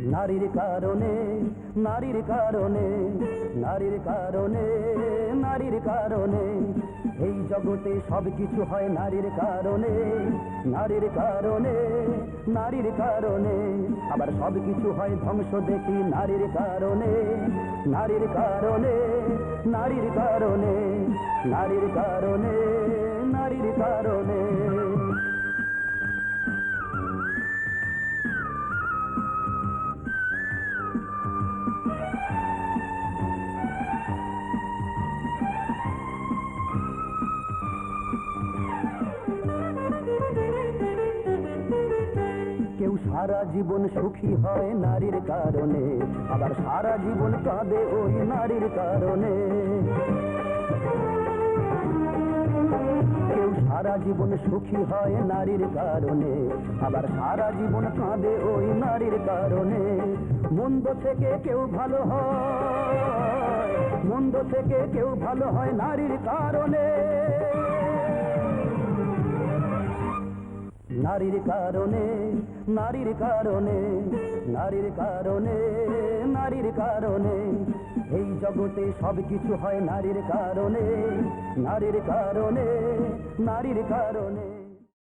নারীর কারণে নারীর কারণে নারীর কারণে নারীর কারণে। এই জগতে সব কিছু হয় নারীর কারণে নারীর কারণে নারীর কারণে। আবার সব কিছু হয় ধ্বংস দেখি নারীর কারণে নারীর কারণে নারীর কারণে নারীর কারণে। কেউ সারা জীবন সুখী হয় নারীর কারণে, আবার সারা জীবন কাঁদে ওই নারীর কারণে। কেউ সারা জীবন সুখী হয় নারীর কারণে, আবার সারা জীবন কাঁদে ওই নারীর কারণে। মন্দ থেকে কেউ ভালো হয়, মন্দ থেকে কেউ ভালো হয় নারীর কারণে। নারীর কারণে নারীর কারণে নারীর কারণে নারীর কারণে। এই জগতে সব কিছু হয় নারীর কারণে নারীর কারণে নারীর কারণে।